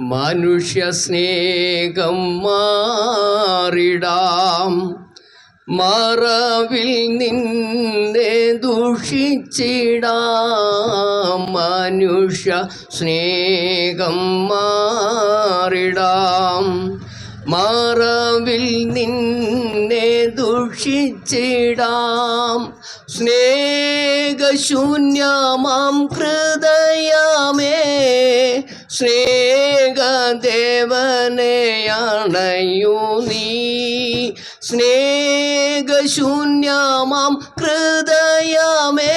മനുഷ്യ സ്നേഹം മാറിടാം. മറവിൽ നിന്നെ ദുഷിച്ചിടാം. മനുഷ്യ സ്നേഹം മാറിടാം. മറവിൽ നിന്നെ ദുഷിച്ചിടാം. സ്നേഹശൂന്യമാം ഹൃദയമേ. സ്നേഹദേവനെയണയു നീ. സ്നേഹശൂന്യമാം ഹൃദയമേ.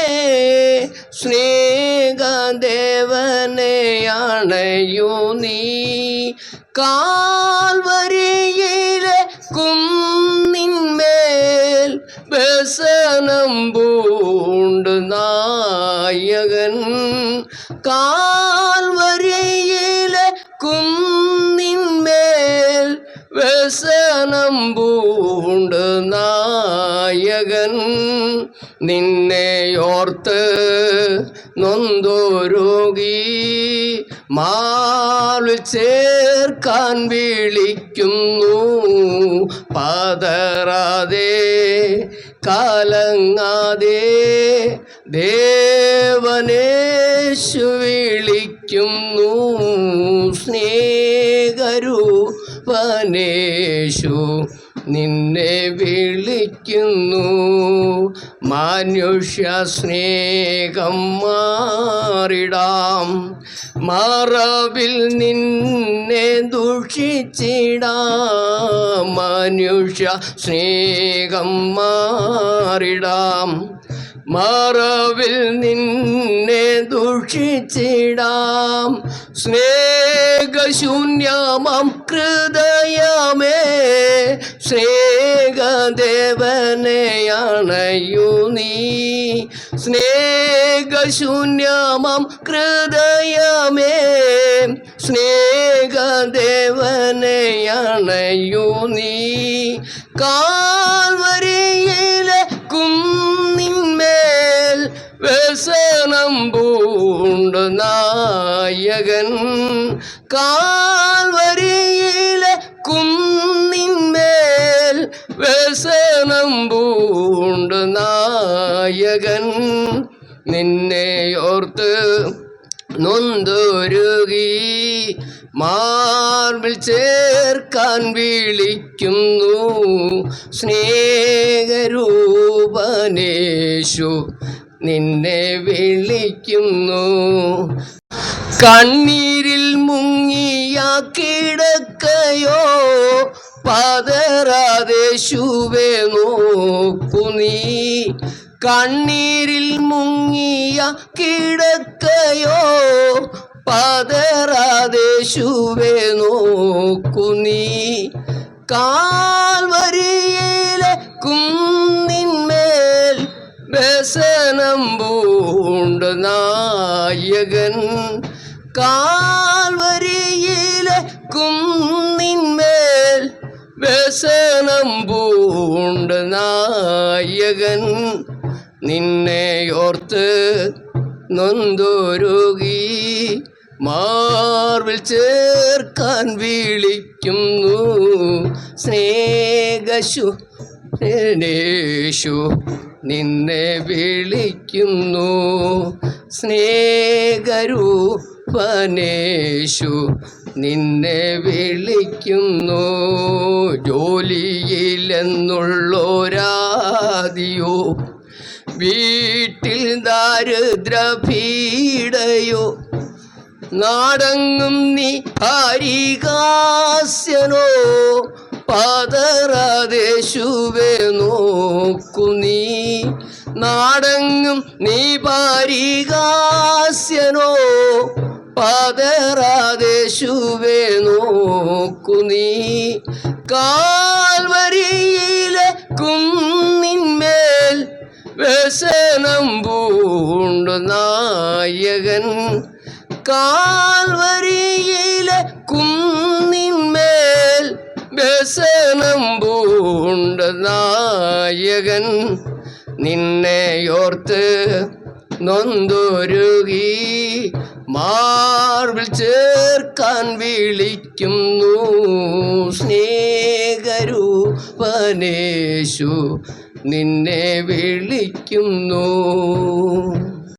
സ്നേഹദേവനെയണയു നീ. കാൽവരിയിലെ കുന്നിന്മേൽ വ്യസനം പൂണ്ട് നായകൻ. കാൽവരിയിലെ വ്യസനം പൂണ്ട് നായകൻ നിന്നെയോർത്ത് നൊന്തൊരുകി മാലു ചേർക്കാൻ വിളിക്കുന്നു. പതറാതെ കാലങ്ങാതെ ദേവനേശു വിളിക്കുന്നു. സ്നേഹരൂപനേശു നിന്നെ വിളിക്കുന്നു. മനുഷ്യ സ്നേഹം മാറിടാം. മറവിൽ നിന്നെ ദുഷിച്ചിടാം. മനുഷ്യ സ്നേഹം മാറിടാം. മറവിൽ നിന്നെ ദുഷിച്ചിടാം. സ്നേഹശൂന്യമം ഹൃദയമേ സ്നേഹദേവനെയണയു നീ. സ്നേഹശൂന്യമം ഹൃദയമേ സ്നേഹദേവനെയണയു നീ. കാൽവരിയിലെ വ്യസനം പൂണ്ട് നായകൻ. കാൽവരിയിലെ കുന്നിന്മേൽ വ്യസനം പൂണ്ട് നായകൻ. നിന്നെ ഓർത്ത് നൊന്തൊരുകി മാർബിൾ ചേർക്കാൻ വിളിക്കുന്നു. സ്നേഹരൂപനേശു നിന്നെ വിളിക്കുന്നു. കണ്ണീരിൽ മുങ്ങിയ കിടക്കയോ? പതറാദേശുവേ നോക്കു നീ. കണ്ണീരിൽ മുങ്ങിയ കിടക്കയോ? പതറാദേശുവേ നോക്കു നീ. കാൽവരിയിലെ കുന്നിന്മേൽ വ്യസനം പൂണ്ട നായകൻ. കാൽവരിയിലെ കുന്നിന്മേൽ വ്യസനം പൂണ്ട നായകൻ. നിന്നെ ഓർത്ത് നൊന്തൊരുകി മാർവിൽ ചേർക്കാൻ വിളിക്കുന്നു. സ്നേഹശു യേശു നിന്നെ വിളിക്കുന്നു. സ്നേഹരൂപനേശു നിന്നെ വിളിക്കുന്നു. ജോലിയിലെന്നുള്ളോരാദിയോ വീട്ടിൽ ദാരിദ്രഭീടയോ നാടങ്ങും നീ ഹരികാസ്യനോ പതറാദേശുവേ നോക്കു നീ. നാടങ്ങും നീ പാരികാസ്യനോ പതറാദേശുവേ നോക്കു നീ. കാൽവരിയിലെ കുന്നിന്മേൽ വ്യസനം പൂണ്ടു നായകൻ. കാൽവരിയിലെ കുന്നിന്മേൽ വ്യസനം പൂണ്ട നായകൻ നിന്നെയോർത്ത് നൊന്തൊരുകി മാർവിൽ ചേർക്കാൻ വിളിക്കുന്നു. സ്നേഹരൂപനേശു നിന്നെ വിളിക്കുന്നു.